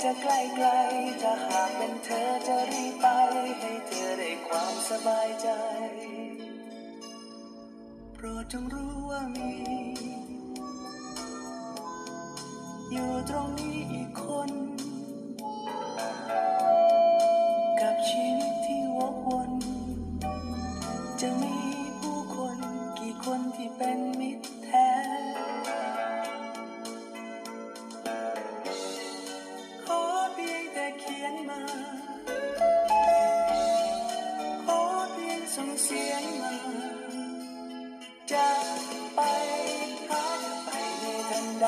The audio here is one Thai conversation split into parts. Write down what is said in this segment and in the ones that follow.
จะใกล้ไกลๆจะหากเป็นเธอจะรีบไป ให้เธอได้ความสบายใจ โปรดจงรู้ว่ามี อยู่ตรงนี้อีกคน กับชีวิตที่วกวนจะมี ส่งเสียงมาจะไปหาจะไปในทันใด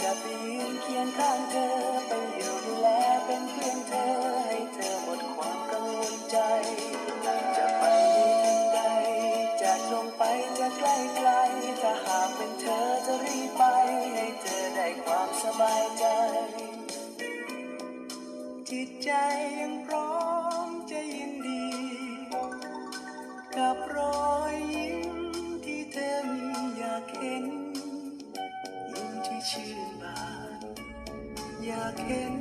จะไปยืนเคียงข้างเธอไปอยู่ดูแลเป็นเพื่อนเธอให้เธอหมดความกังวลใจ จะไปในทันใดจะตรงไปจะใกล้ไกลถ้าหากเป็นเธอจะรีบไปให้เธอได้ความสบายใจ จิตใจยังพร้อม กับรอยยิ้มที่เธอมีอยากเห็น ยิ้มที่ชื่นบานอยากเห็น